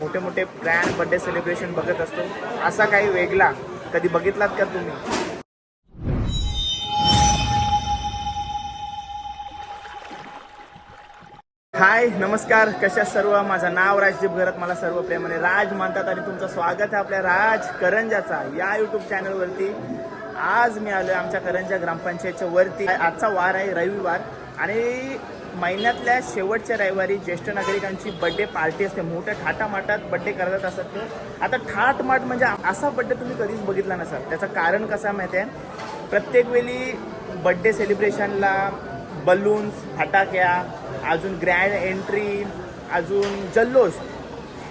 मोठे मोठे brand birthday celebration बघत असतो. असा काही वेगळा कधी बघितलात का तुम्ही? हाय नमस्कार. कशा सर्व? माझं नाव राजदीप घरत. मला सर्व प्रेमाने राज मानतात आणि तुमचं स्वागत आहे आपल्या राज करंजाचा या युट्यूब चॅनलवरती आज मी आलोय आमच्या करंजा ग्रामपंचायतच्या वरती. आजचा वार आहे रविवार आणि महिन्यातल्या शेवटच्या रविवारी ज्येष्ठ नागरिकांची बड्डे पार्टी असते. मोठ्या ठाटामाटात बड्डे करत असतात ते आता ठाटमाट म्हणजे असा बड्डे तुम्ही कधीच बघितला नसाल. त्याचं कारण कसं माहिती आहे? प्रत्येक वेळी बड्डे सेलिब्रेशनला बलून्स फटाक्या अजून ग्रँड एंट्री अजून जल्लोष.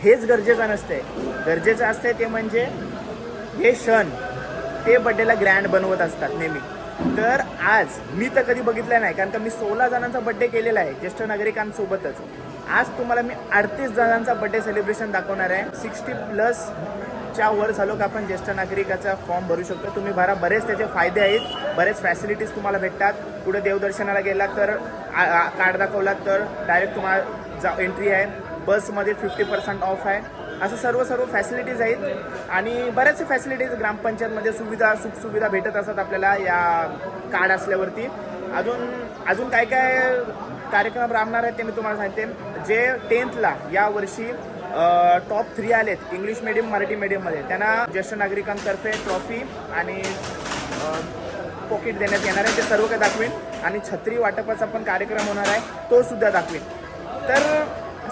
हेच गरजेचं नसते गरजेचं असते ते म्हणजे हे क्षण. ते बड्डेला ग्रँड बनवत असतात नेहमी. तर आज मी तर कधी बघितलं नाही कारण का मी सोळा जणांचा बड्डे केलेला आहे ज्येष्ठ नागरिकांसोबतच. आज तुम्हाला मी अडतीस जणांचा बड्डे सेलिब्रेशन दाखवणार आहे. सिक्स्टी प्लस च्या वर झालो का आपण ज्येष्ठ नागरिकाचा फॉर्म भरू शकतो. तुम्ही भरा बरेच त्याचे फायदे आहेत बरेच फॅसिलिटीज तुम्हाला भेटतात. पुढे देवदर्शनाला गेलात तर कार्ड दाखवलात तर डायरेक्ट तुम्हाला जा एंट्री आहे. बसमध्ये फिफ्टी पर्सेंट ऑफ आहे. असं सर्व सर्व फॅसिलिटीज आहेत. आणि बऱ्याचशा फॅसिलिटीज ग्रामपंचायतमध्ये सुविधा सुखसुविधा भेटत असतात आपल्याला या कार्ड असल्यावरती. अजून अजून काय काय कार्यक्रम राबणार आहेत ते मी तुम्हाला सांगते. जे टेन्थला या वर्षी टॉप थ्री आलेत इंग्लिश मिडियम मराठी मिडियममध्ये त्यांना ज्येष्ठ नागरिकांतर्फे ट्रॉफी आणि पॉकेट देण्यात येणार आहे. ते सर्व काही दाखवेन. आणि छत्री वाटपाचा पण कार्यक्रम होणार आहे. तो सुद्धा दाखवेन. तर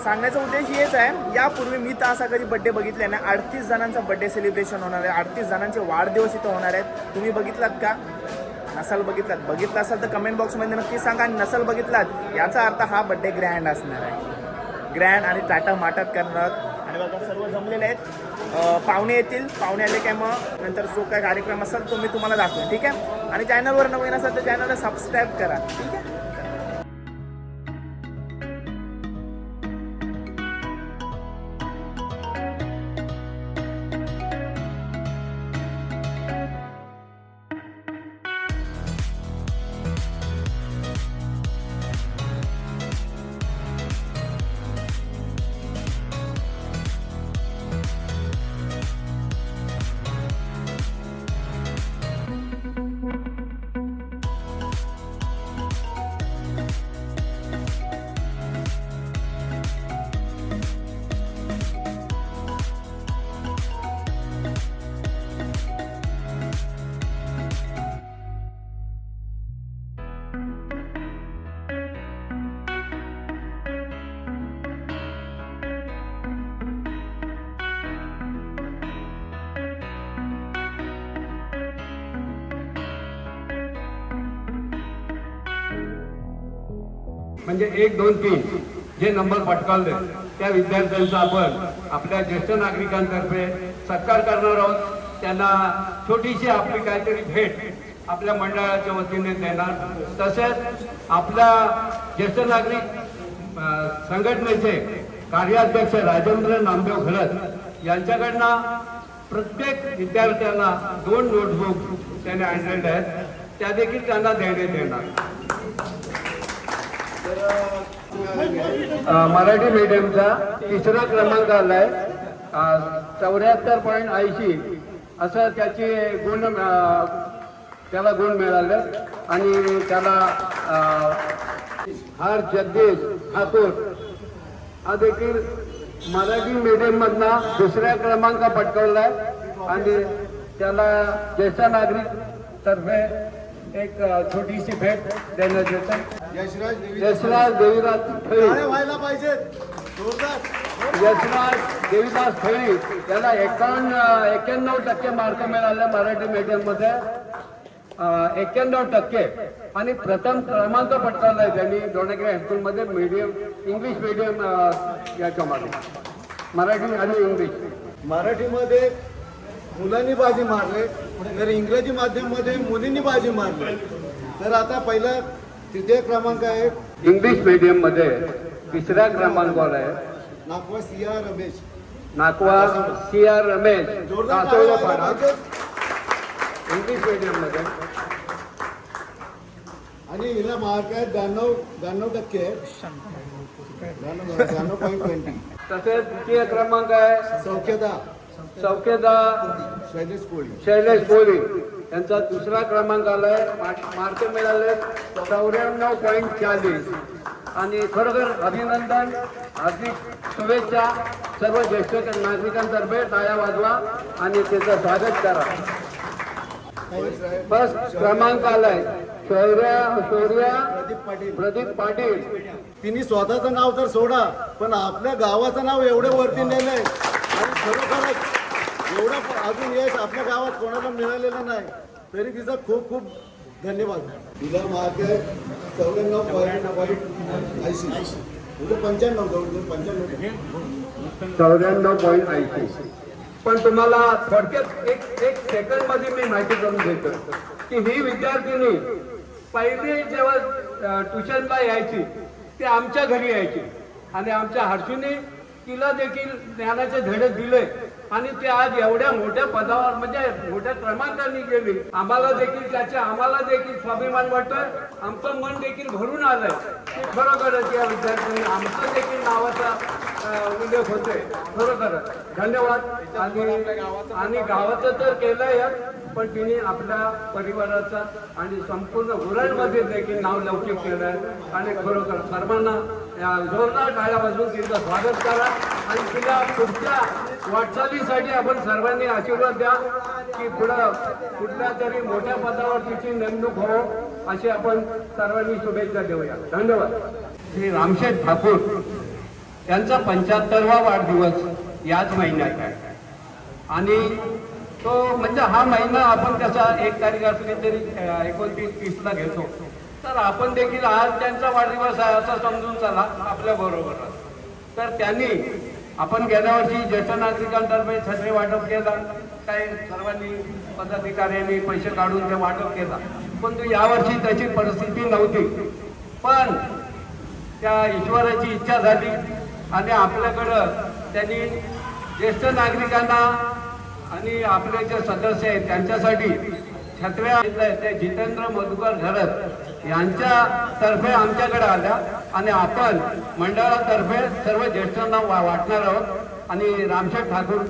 सांगण्याचा उद्देश हेच आहे यापूर्वी मी तर असा कधी बड्डे बघितले ना अडतीस जणांचा बड्डे सेलिब्रेशन होणार आहे अडतीस जणांचे वाढदिवस इथं होणार आहेत. तुम्ही बघितलात का? नसाल बघितलात. बघितला असाल तर कमेंट बॉक्समध्ये नक्की सांगा आणि नसल बघितलात याचा अर्थ हा बड्डे ग्रँड असणार आहे. ग्रँड आणि टाटा माटात करणार. आणि बघा सर्व जमलेले आहेत. पाहुणे येतील. पाहुणे आले काय मग नंतर जो काय कार्यक्रम असेल तो मी तुम्हाला दाखवेन ठीक आहे? आणि चॅनलवर नवीन असेल तर चॅनलला सबस्क्राईब करा ठीक आहे? म्हणजे एक दोन तीन जे नंबर पटकावले त्या विद्यार्थ्यांचा आपण आपल्या ज्येष्ठ नागरिकांतर्फे सत्कार करणार आहोत. त्यांना छोटीशी आपली काहीतरी भेट आपल्या मंडळाच्या वतीने देणार. तसेच आपल्या ज्येष्ठ नागरिक संघटनेचे कार्याध्यक्ष राजेंद्र नामदेव घरत यांच्याकडनं प्रत्येक विद्यार्थ्यांना दोन नोटबुक त्याने आणलेले आहेत. त्या देखील त्यांना देण्यात येणार. मराठी मीडियमचा तिसरा क्रमांक आलाय. चौऱ्याहत्तर पॉईंट ऐंशी. असं त्याचे गुण त्याला गुण मिळाले. आणि त्याला हर हार जगदीश ठाकूर. हा देखील मराठी मीडियममधला दुसऱ्या क्रमांक पटकावलाय. आणि त्याला ज्येष्ठ नागरिक तर्फे एक छोटीशी भेट देण्यात येते यशराज देवी यशराज देवीदास फळी. व्हायला जोरदार. यशराज देवीदास फळी. याला एकावन्न एक्क्याण्णव टक्के मार्क मिळाले मराठी मीडियममध्ये एक्क्याण्णव टक्के. आणि प्रथम क्रमांक पटकावलाय त्यांनी दोणगिरी हायस्कूल मध्ये मीडियम इंग्लिश मीडियम याच्यामध्ये. मराठी आणि इंग्लिश. मराठीमध्ये मुलांनी बाजी मारले. तर इंग्रजी माध्यममध्ये मुलींनी बाजी मारली. तर आता पहिला तृतीय क्रमांक आहे. इंग्लिश मीडियममध्ये तिसऱ्या क्रमांकावर आहे. Nagwa Siya Ramesh. Nakwa C R Ramesh. English मीडियममध्ये आणि हिला मार्क आहे ब्याण्णव ब्याण्णव टक्के ब्याण्णव पॉईंट ट्वेंटी तसेच द्वितीय क्रमांक आहे. सौख्यता चौकेदार शैलेश कोळी. शैलेश कोहली यांचा दुसरा क्रमांक आलाय मार्क मिळाले चौऱ्याण्णव पॉईंट चाळीस. आणि खरोखर अभिनंदन हार्दिक शुभेच्छा सर्व ज्येष्ठ नागरिकांतर्फे टाळ्या वाजवा आणि त्याचं स्वागत करा. फर्स्ट क्रमांक आलाय. शौर्य शौर्य प्रदीप पाटील. प्रदीप पाटील. तिने स्वतःचं नाव तर सोडा पण आपल्या गावाचं नाव एवढं वरती नेलंय. आणि खरोखरच एवढं अजून यश आपल्या गावात कोणाला मिळालेलं नाही तरी तिचा खूप खूप धन्यवाद. तिला मार्क आहे चौऱ्याण्णव पॉईंट पॉईंट ऐंशी. म्हणजे पंच्याण्णव जवळ पंच्याण्णव चौऱ्याण्णव पॉईंट ऐंशी. पण तुम्हाला थोडक्यात एक एक सेकंडमध्ये मी माहिती करून देतो की ही विद्यार्थिनी पहिली जेव्हा ट्युशनला यायची ती आमच्या घरी यायची. आणि आमच्या हर्षूने तिला देखील ज्ञानाचे धडे दिले. आणि ते आज एवढ्या मोठ्या पदावर म्हणजे मोठ्या क्रमांकाने गेली. आम्हाला देखील त्याचे आम्हाला देखील स्वाभिमान वाटतोय. आमचं मन देखील भरून आलंय. की खरोखरच या विद्यार्थ्यांनी आमचं देखील नावाचा उल्लेख होतोय. खरोखरच. धन्यवाद. आणि आणि गावाचं तर केलंय पण तिने आपल्या परिवाराचा आणि संपूर्ण गुरांमध्ये देखील नाव लौकिक केलंय. आणि खरोखर सर्वांना या जोरदार टाळ्या वाजवून तिचं स्वागत करा. आणि तिला पुढच्या वाटचालीसाठी आपण सर्वांनी आशीर्वाद द्या की पुढं कुठल्या तरी मोठ्या पदावर तिची नेमणूक हो अशी आपण सर्वांनी शुभेच्छा देऊया. धन्यवाद. श्री रामशेठ ठाकूर यांचा पंच्याहत्तरवा वाढदिवस याच महिन्यात आहे. आणि तो म्हणजे हा महिना आपण कसा एक तारीख असली तरी एकोणतीस तीसला घेतो. तर आपण देखील आज त्यांचा वाढदिवस आहे असं समजून चला आपल्या बरोबर तर त्यांनी आपण गेल्या वर्षी ज्येष्ठ नागरिकांतर्फे छत्रे वाटप केला. काही सर्वांनी पदाधिकाऱ्यांनी पैसे काढून ते वाटप केला. परंतु यावर्षी त्याची परिस्थिती नव्हती. पण त्या ईश्वराची इच्छा झाली. आणि आपल्याकडं त्यांनी ज्येष्ठ नागरिकांना आणि आपले जे सदस्य आहेत त्यांच्यासाठी छत्र्या ते जितेंद्र मधुकर घरत. यांच्या तर्फे आमच्याकडे आल्या. आणि आपण मंडळातर्फे सर्व ज्येष्ठांना वा- वाटणार आहोत. आणि रामशेठ ठाकूर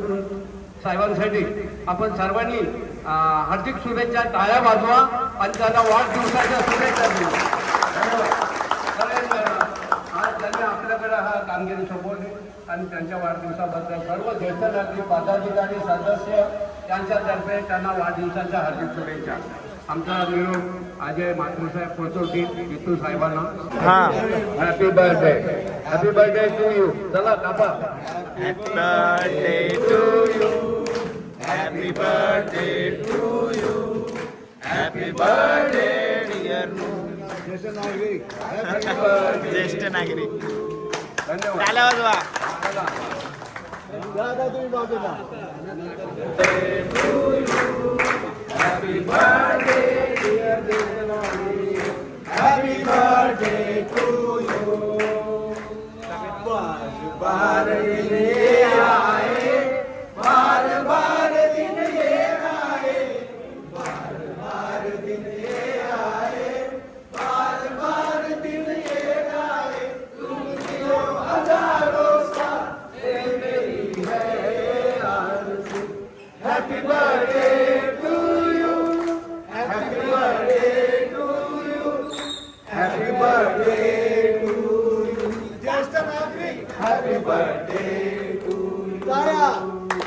साहेबांसाठी आपण सर्वांनी हार्दिक शुभेच्छा टाळ्या वाजवा आणि त्यांना वाढदिवसाच्या शुभेच्छा देऊ. आज त्यांनी आपल्याकडे हा कामगिरी सोपवली आणि त्यांच्या वाढदिवसाबद्दल सर्व ज्येष्ठ नागरिक पदाधिकारी सदस्य यांच्यातर्फे त्यांना वाढदिवसाच्या हार्दिक शुभेच्छा. आमचा निरोप अजय मातृसाहेब पोचवतील विठू साहेबांना. हा. Happy birthday happy birthday to you चला कापा happy birthday to you happy birthday to you happy birthday dear ज्येष्ठ नागरिक. ज्येष्ठ नागरिक. धन्यवाद. দাদা তুমি পাবে না Happy birthday, dear Devani. Happy birthday. Happy birthday to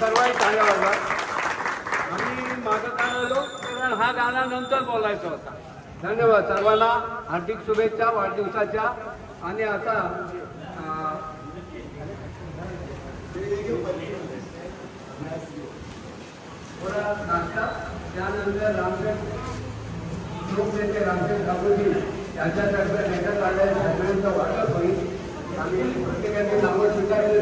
सर्वांनी टाळ्या वाजवा आम्ही माझं काय आलो? कारण हा गाणा नंतर बोलायचा होता. धन्यवाद सर्वांना. हार्दिक शुभेच्छा वाढदिवसाच्या. आणि आता त्यानंतर रामदेव लोकनेते रामदेव ठाकूरजी यांच्यातर्फे देण्यात आलेल्या सगळ्यांचं वाटप होईल. प्रत्येकाने नावं स्वीकारली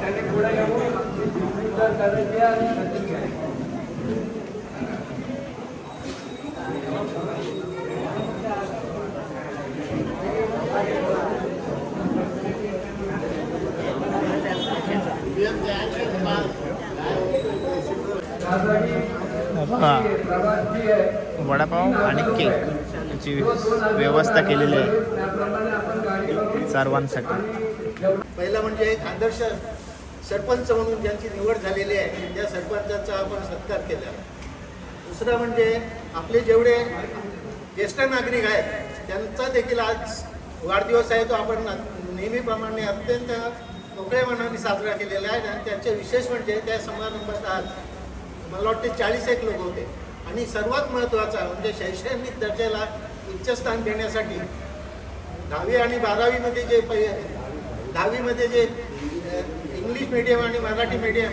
त्यांनी पुढे येऊन करायची आणि घ्यायची वडापाव आणि पार्किंग ची व्यवस्था केलेली आहे. सर्वांसाठी पहिला म्हणजे एक आदर्श सरपंच म्हणून ज्यांची निवड झालेली आहे त्या सरपंचाचा आपण सत्कार केला. दुसरं म्हणजे आपले जेवढे ज्येष्ठ नागरिक आहेत त्यांचा देखील आज वाढदिवस आहे तो आपण नेहमीप्रमाणे अत्यंत मोकळ्या मनाने साजरा केलेला आहे. आणि त्याचे विशेष म्हणजे त्या समारंभात आज मला वाटते चाळीस एक लोक होते. आणि सर्वात महत्त्वाचा म्हणजे शैक्षणिक दर्जाला उच्चस्थान देण्यासाठी दहावी आणि बारावीमध्ये जे पै दहावीमध्ये जे इंग्लिश मिडियम आणि मराठी मिडियम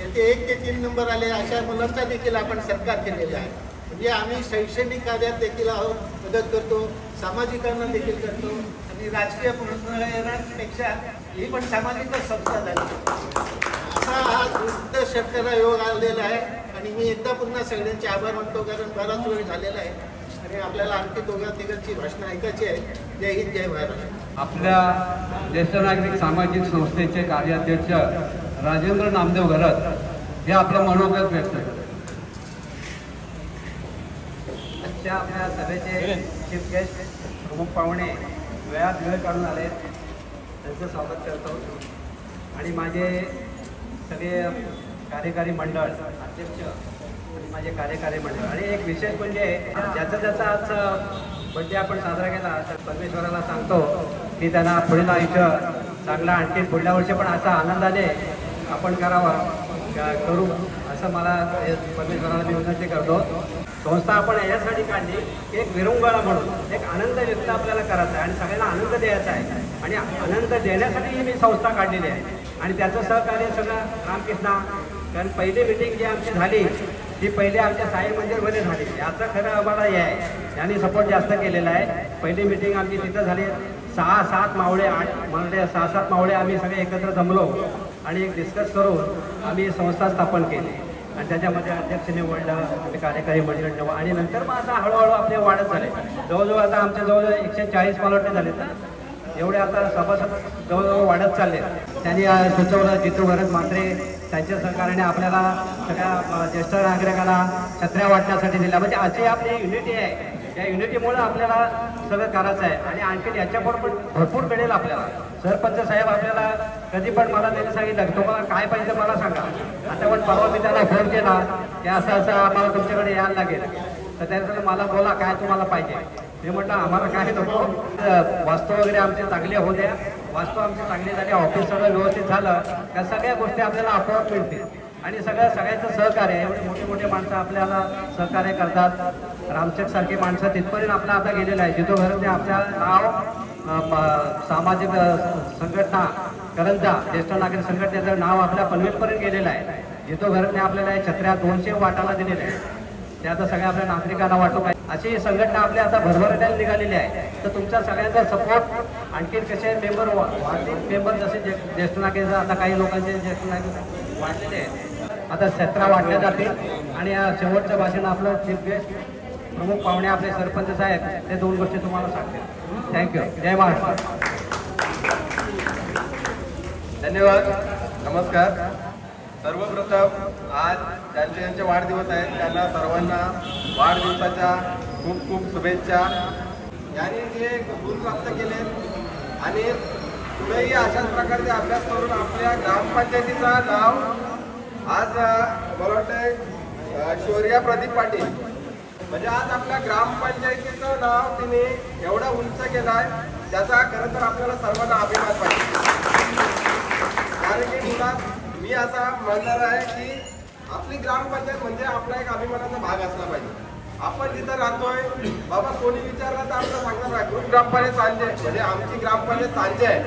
याचे एक ते तीन नंबर आले अशा मुलांचा देखील आपण सरकार केलेला आहे. म्हणजे आम्ही शैक्षणिक कार्यात देखील आहोत मदत करतो सामाजिकांना देखील करतो आणि राजकीय पुरस्कारांपेक्षा ही पण सामाजिकच संस्था झाली. असा हा दुष्ट शेतकऱ्या योग आलेला आहे आणि मी एकदा पुन्हा सगळ्यांचे आभार मानतो कारण बराच वेळ झालेला आहे. आणि आपल्याला आणखी दोघा तिघांची भाषणं ऐकायची आहे. जय हिंद जय महाराष्ट्र आपल्या ज्येष्ठ नागरिक सामाजिक संस्थेचे कार्याध्यक्ष राजेंद्र नामदेव घरत हे आपलं मनोगत व्यक्त करतात. आजच्या आपल्या सभेचे चीफ गेस्ट प्रमुख पाहुणे वेळात वेळ काढून आले. त्यांचं स्वागत करतो. आणि माझे सगळे कार्यकारी मंडळ अध्यक्ष म्हणजे माझे कार्यकारी मंडळ. आणि एक विशेष म्हणजे ज्याचा ज्याचा आज बड्डे म्हणजे आपण साजरा केला तर परमेश्वराला सांगतो की त्यांना पुढील आयुष्य चांगला आणखी पुढल्या वर्षी पण असा आनंदाने आपण करावा करू असं मला परमेश्वराला मी विनंती करतो. संस्था आपण यासाठी काढली एक विरंगुळा म्हणून एक आनंद व्यक्त आपल्याला करायचा आहे आणि सगळ्यांना आनंद द्यायचा आहे. आणि आनंद देण्यासाठी ही मी संस्था काढलेली आहे. आणि त्याचं सहकार्य सगळं रामकृष्णा कारण पहिली मिटिंग जी आमची झाली ती पहिले आमच्या साई मंदिरमध्ये झाली. याचं खरं आम्हाला हे आहे. यांनी सपोर्ट जास्त केलेला आहे. पहिली मिटिंग आमची तिथं झाली. सहा सात मावळे आठ म्हणजे सहा सात मावळे आम्ही सगळे एकत्र जमलो आणि एक डिस्कस करून आम्ही संस्था स्थापन केली. आणि त्याच्यामध्ये अध्यक्ष निवडलं कार्यकारी मंडळ निवड आणि नंतर मग आता हळूहळू आपले वाढत झाले. जवळजवळ आता आमच्या जवळजवळ एकशे चाळीस मला झाले तर एवढे आता सभासद जवळजवळ वाढत चालले त्यांनी सुचवलं जितू भरत मात्रे त्यांच्या सरकारने आपल्याला सगळ्या ज्येष्ठ नागरिकांना छत्र्या वाटण्यासाठी दिल्या. म्हणजे अशी आपली युनिटी आहे. या युनिटीमुळे आपल्याला सगळं करायचं आहे. आणि आणखी याच्यावर पण भरपूर मिळेल आपल्याला. सरपंच साहेब आपल्याला कधी पण मला त्यांनी सांगितलं की तुम्हाला काय पाहिजे मला सांगा. आता पण परवा मी त्याला फोन केला की असं असं आम्हाला तुमच्याकडे यायला लागेल. तर त्यांनी मला बोला काय तुम्हाला पाहिजे? मी म्हटलं आम्हाला काय नको वास्तव वास्तू वगैरे आमचे चांगले होऊ द्या. वास्तू आमची चांगली ऑफिस सगळं व्यवस्थित झालं. त्या सगळ्या गोष्टी आपल्याला आपोआप मिळतील. आणि सगळ्या सगळ्याचं सहकार्य एवढे मोठे मोठे माणसं आपल्याला सहकार्य करतात. रामचक सारखी माणसं तिथपर्यंत आपलं आता गेलेलं आहे. जिथं घरचे आपल्या नाव सामाजिक संघटना करंजा ज्येष्ठ नागरिक संघटनेचं नाव आपल्या पनवेलपर्यंत गेलेलं आहे. जिथं घरने आपल्याला छत्र्या दोनशे वाटाला दिलेल्या आहे ते आता सगळ्या आपल्या नागरिकांना वाटू पाहिजे अशी संघटना आपल्या आता भरभराट्याला निघालेली आहे. तर तुमच्या सगळ्यांचा सपोर्ट आणखीन कसे मेंबर वाढतील? मेंबर जसे जे- ज्येष्ठ नागरिक आता काही लोकांचे ज्येष्ठ नागरिक वाढलेले आहेत. आता सतरा वाढल्या जातील. आणि या शेवटचं भाषण आपलं चीफ गेस्ट प्रमुख पाहुणे आपले सरपंच साहेब ते दोन गोष्टी तुम्हाला सांगतील. थँक्यू जय महाराष्ट्र. धन्यवाद. नमस्कार. सर्वप्रथम आज ज्यांचे ज्यांचे वाढदिवस आहेत. त्यांना सर्वांना वाढदिवसाच्या खूप खूप शुभेच्छा. यांनी जे गुण प्राप्त केले आणि पुढेही अशाच प्रकारचे अभ्यास करून आपल्या ग्रामपंचायतीचा नाव आज मला वाटतं शौर्या प्रदीप पाटील. म्हणजे आज आपल्या ग्रामपंचायतीचं नाव तिने एवढा उंच केलं आहे त्याचा खरं तर आपल्याला सर्वांना अभिमान पाहिजे कारण की मुलात मी असा म्हणणार आहे की आपली ग्रामपंचायत म्हणजे आपला एक अभिमानाचा भाग असला पाहिजे. आपण जिथं राहतोय बाबा कोणी विचारलं तर आपलं सांगणार आहे ग्रुप ग्रामपंचायत सांजे म्हणजे आमची ग्रामपंचायत सांजे आहे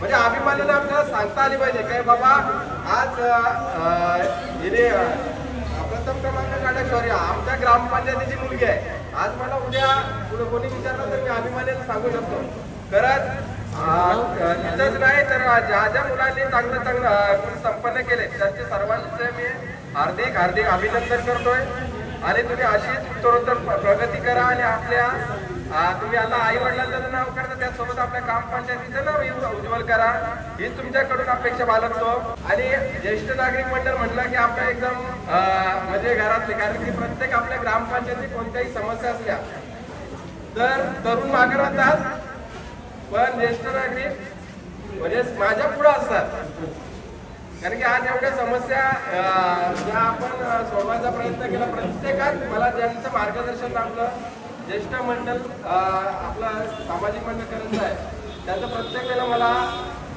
म्हणजे अभिमानाने आपल्याला सांगता आली पाहिजे. काय बाबा आज हिने प्रथम क्रमांक काढा शौर्य आमच्या ग्रामपंचायतीची मुलगी आहे. आज मला उद्या कोणी विचारलं तर मी अभिमानाने सांगू शकतो. खरंच तिथंच नाही तर ज्या ज्या मुलांनी चांगलं चांगलं गुण संपन्न केले त्यांचे सर्वांचे मी हार्दिक हार्दिक अभिनंदन करतोय. आणि तुम्ही अशीच उत्तरोत्तर प्रगती करा आणि आपल्या तुम्ही आता आई वडिलांचं नाव करता त्यासोबत आपल्या ग्रामपंचायतीचं नाव उज्ज्वल करा. ही तुमच्याकडून अपेक्षा बाळगतो. आणि ज्येष्ठ नागरिक मंडळ म्हटलं की आपल्या एकदम म्हणजे घरातले कारण की प्रत्येक आपल्या ग्रामपंचायतीत कोणत्याही समस्या असल्या तर तरुण मागे राहतात. पण ज्येष्ठ नागरिक म्हणजे माझ्या पुढे असतात. कारण की आज एवढ्या समस्या ज्या आपण सोडवायचा प्रयत्न केला प्रत्येकात मला ज्यांचं मार्गदर्शन लाभलं ज्येष्ठ मंडळ आपलं सामाजिक मंडळ करायचं आहे त्यांचं प्रत्येक वेळेला मला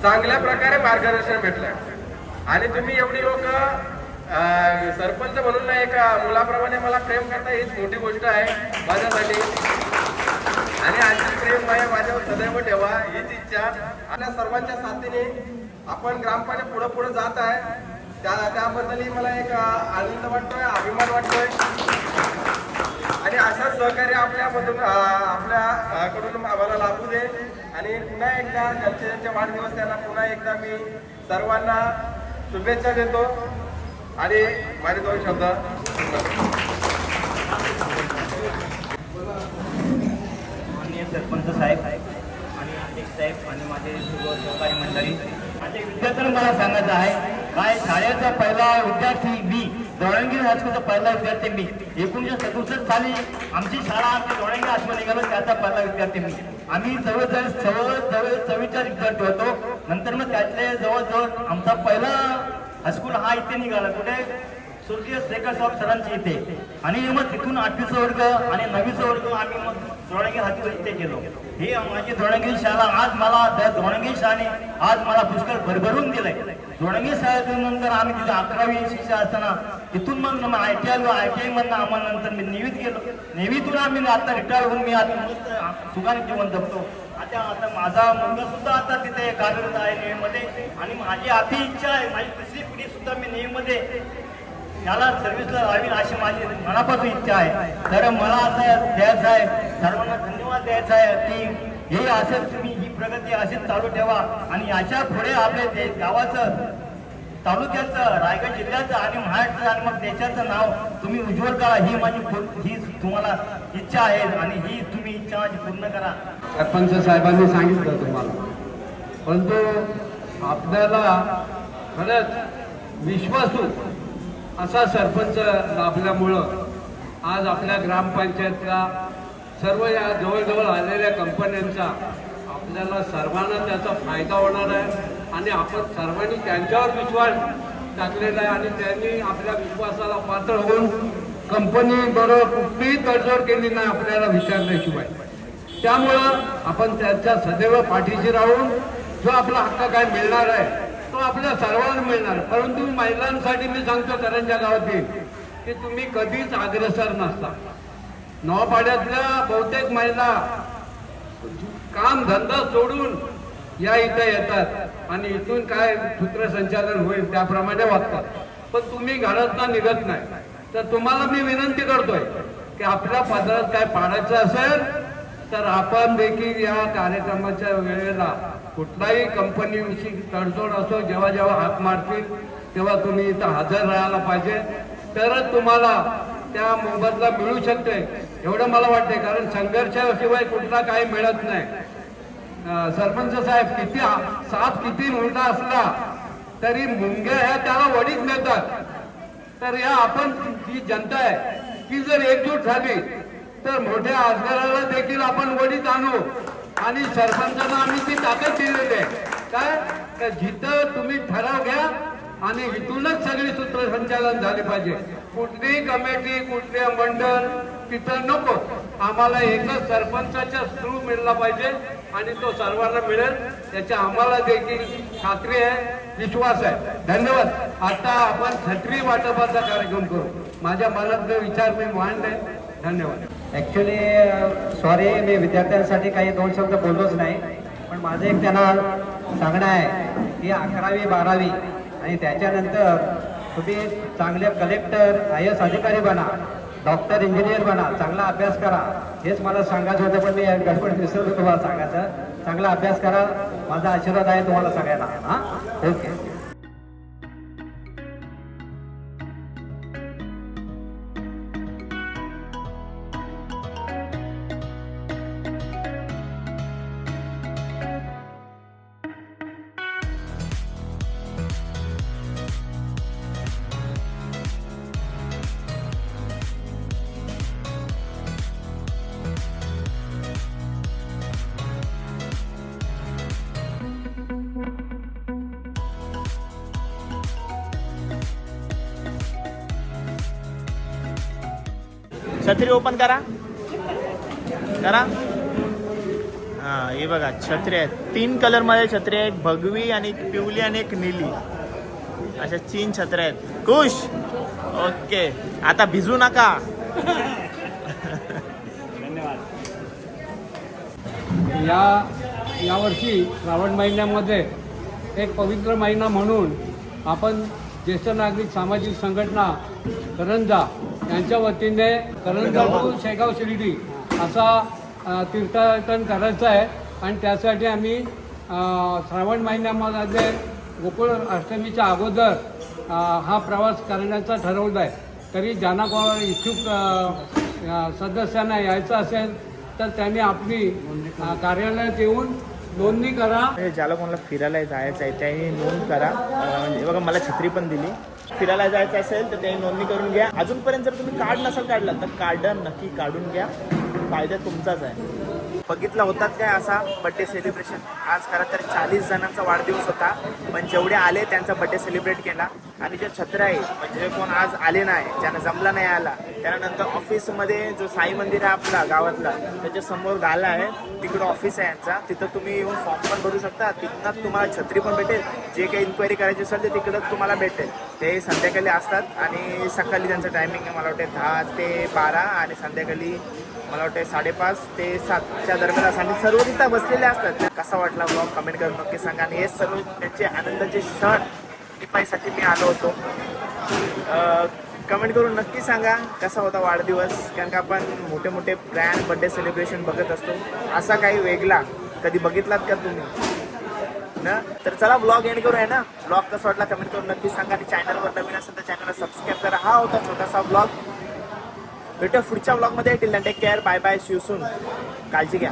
चांगल्या प्रकारे मार्गदर्शन भेटलं आणि तुम्ही एवढी लोक सरपंच म्हणून एका मुलाप्रमाणे मला प्रेम करता हीच मोठी गोष्ट आहे माझ्यासाठी. आणि अशी प्रेम माया माझ्यावर सदैव ठेवा हीच इच्छा. आपल्या सर्वांच्या साथीने आपण ग्रामपंचायत पुढे पुढे जात आहे. त्या त्याबद्दलही मला एक आनंद वाटतोय अभिमान वाटतोय. आणि असंच सहकार्य आपल्यामधून आपल्याकडून आपल्या आम्हाला लाभू दे. आणि पुन्हा एकदा ज्यांचे वाढदिवस त्यांना पुन्हा एकदा मी सर्वांना शुभेच्छा देतो. आणि माझे दोन शब्द. साहेब. आणि अध्यक्ष साहेब आणि माझे सर्व सहकारी मंडळी. माझे विद्यार्थ्यांना मला सांगायचं आहे काय शाळेचा पहिला विद्यार्थी मी दोळंगी हायस्कूलचा पहिला विद्यार्थी मी एकोणीसशे सदुसष्ट साली आमची शाळा आमची दोळंगी हायस्कूल निघालो त्याचा पहिला विद्यार्थी मी. आम्ही जवळजवळ जवळ जवळ चव्वेचाळीस विद्यार्थी होतो. नंतर मग त्यातले जवळजवळ आमचा पहिला हायस्कूल हा इथे निघाला. कुठे? स्वर्गीय शेखर साहेब सरांची इथे. आणि मग तिथून आठवीचा वर्ग आणि नववीचा वर्ग आम्ही मग द्रोणगी हायस्कूल इथे गेलो. हे माझी द्रोणगी शाळा आज मला त्या द्रोणगी शाने आज मला पुष्कळ भरभरून दिलंय. द्रोणगी शाळेनंतर आम्ही तिथे अकरावी शिक्षा असताना तिथून मग I T I I T I मधनं आम्हाला नंतर मी नेवीत गेलो नेवीतून आम्ही आता रिटायर होऊन मी आता मस्त सुखाने जीवन जगतो. आता आता माझा मुलगा सुद्धा आता तिथे कार्यरत आहे नेवीमध्ये आणि माझी अति इच्छा आहे माझी तिसरी पिढी सुद्धा मी नेवीमध्ये याला सर्व्हिसला लावीन अशी माझी मनापासून इच्छा आहे. तर मला असं द्यायचं आहे. सर्वांना धन्यवाद द्यायचा आहे. की हे असेल तुम्ही ही प्रगती अशीच चालू ठेवा. आणि याच्यापुढे आपल्या दे गावाचं तालुक्याचं रायगड जिल्ह्याचं आणि महाराष्ट्राचं आणि मग देशाचं नाव तुम्ही उज्ज्वल करा. ही माझी ही तुम्हाला इच्छा आहे. आणि ही तुम्ही इच्छा माझी पूर्ण करा. सरपंच साहेबांनी सांगितलं तुम्हाला. परंतु आपल्याला खरंच विश्वासू असा सरपंच लाभल्यामुळं आज आपल्या ग्रामपंचायतला सर्व या जवळजवळ आलेल्या कंपन्यांचा आपल्याला सर्वांना त्याचा फायदा होणार आहे आणि आपण सर्वांनी त्यांच्यावर विश्वास टाकलेला आहे आणि त्यांनी आपल्या विश्वासाला पात्र होऊन कंपनी बरोबर कुठलीही तडजोड केली नाही आपल्याला विचारल्याशिवाय. त्यामुळं आपण त्यांच्या सदैव पाठीशी राहून जो आपला हक्क काय मिळणार आहे तो आपल्या सर्वांना मिळणार. परंतु महिलांसाठी मी सांगतो करंजा गावातील की तुम्ही कधीच अग्रेसर नसता. नवापाड्यातल्या बहुतेक महिला काम धंदा सोडून या इथं येतात आणि इथून काय सूत्रसंचालन होईल त्याप्रमाणे वागतात. पण तुम्ही घरात निघत नाही. तर तुम्हाला मी विनंती करतोय की आपल्या पदरात काय पाडायचं असेल तर आपण देखील या कार्यक्रमाच्या वेळेला कुठलाही कंपनीविषयी तडजोड असो जेव्हा जेव्हा हात मारतील तेव्हा तुम्ही इथं हजर राहायला पाहिजे. तरच तुम्हाला त्या मोबदला मिळू शकते. एवढं मला वाटते कारण संघर्षाशिवाय कुठला काही मिळत नाही. सरपंच साहेब किती साथ किती मोठा असला तरी मुंग्या ह्या त्याला वडीत मिळतात तर या आपण जी जनता आहे ती जर एकजूट झाली तर मोठ्या आजगाराला देखील आपण वडीत आणू. आणि सरपंचांना आम्ही ती ताकद दिलेली आहे. काय? तर जिथं तुम्ही ठराव घ्या आणि इथूनच सगळी सूत्रसंचालन झाले पाहिजे. कुठली कमिटी कुठले मंडळ तिथं नको. आम्हाला एकच सरपंचाच्या थ्रू मिळला पाहिजे आणि तो सर्वांना मिळेल. त्याच्या आम्हाला देखील खात्री आहे विश्वास आहे. धन्यवाद. आता आपण छत्री वाटपाचा कार्यक्रम करू. माझ्या मनातले विचार मी मांडले. धन्यवाद. ॲक्च्युली सॉरी uh, मी विद्यार्थ्यांसाठी काही दोन शब्द बोललोच नाही. पण माझं एक त्यांना सांगणं आहे की अकरावी बारावी आणि त्याच्यानंतर तुम्ही चांगले कलेक्टर आय एस अधिकारी बना डॉक्टर इंजिनियर बना चांगला अभ्यास करा. हेच मला सांगायचं होतं पण मी गडबड विसरलो तुम्हाला सांगायचं. चांगला अभ्यास करा. माझा आशीर्वाद आहे तुम्हाला सगळ्यांना. हां? ओके छत्री ओपन करा. करा. हा हे बघा छत्री आहेत. तीन कलरमध्ये छत्री आहे एक भगवी आणि एक पिवली आणि एक निली अशा तीन छत्र्या आहेत. खुश? ओके. आता भिजू नका. या यावर्षी श्रावण महिन्यामध्ये एक पवित्र महिना म्हणून आपण ज्येष्ठ नागरिक सामाजिक संघटना करंजा यांच्या वतीने करंजा टू शेगाव शिर्डी असा तीर्थाटन करायचं आहे. आणि त्यासाठी आम्ही श्रावण महिन्यामध्ये गोकुळ अष्टमीच्या अगोदर हा प्रवास करण्याचा ठरवलं आहे. तरी ज्यांना कोणाला इच्छुक सदस्यांना यायचं असेल तर त्यांनी आपली कार्यालयात येऊन नोंदणी करा. ज्याला कोणाला फिरायला जायचं आहे त्यांनी नोंद करा. म्हणजे बघा मला छत्री पण दिली. फिरायला जायचं असेल तर ते नोंदणी करून घ्या. अजूनपर्यंत जर तुम्ही कार्ड नसेल काढला तर कार्ड नक्की काढून घ्या. फायदा तुमचाच आहे. बघितला होतात काय असा बड्डे सेलिब्रेशन आज खरं तर चाळीस जणांचा वाढदिवस होता. पण जेवढे आले त्यांचा बड्डे सेलिब्रेट केला. आणि जे छत्र आहे म्हणजे जे कोण आज आले नाही ज्यांना जमला नाही आला त्यानंतर ऑफिसमध्ये जो साई मंदिर आहे आपला गावातला त्याच्यासमोर गाला आहे. तिकडं ऑफिस आहे यांचा. तिथं तुम्ही येऊन फॉर्म पण भरू शकता. तिथनं तुम्हाला छत्री पण भेटेल. जे काही इन्क्वायरी करायची असेल ते तिकडं तुम्हाला भेटेल. ते संध्याकाळी असतात. आणि सकाळी त्यांचं टायमिंग आहे मला वाटते दहा ते बारा. आणि संध्याकाळी मला वाटते साडेपाच ते सातच्या दरम्यान असं आणि सर्व तिथं बसलेले असतात. कसा वाटला ब्लॉग कमेंट करून नक्की सांगा. आणि हे सर्व त्यांचे आनंदाचे क्षण टिपाईसाठी मी आलो होतो. कमेंट करून नक्की सांगा. कसा होता वाढदिवस? कारण का आपण मोठे मोठे प्लॅन बड्डे सेलिब्रेशन बघत असतो. असा काही वेगळा कधी बघितलात का तुम्ही? ना? तर चला ब्लॉग एंड करू आहे ना. ब्लॉग कसा वाटला? कमेंट करून नक्की सांगा. आणि चॅनलवर नवीन असेल तर चॅनलला सबस्क्राईब करा. हा होता छोटासा ब्लॉग भेटूया पुढच्या ब्लॉगमध्ये till take care bye bye शिवसून काळजी घ्या.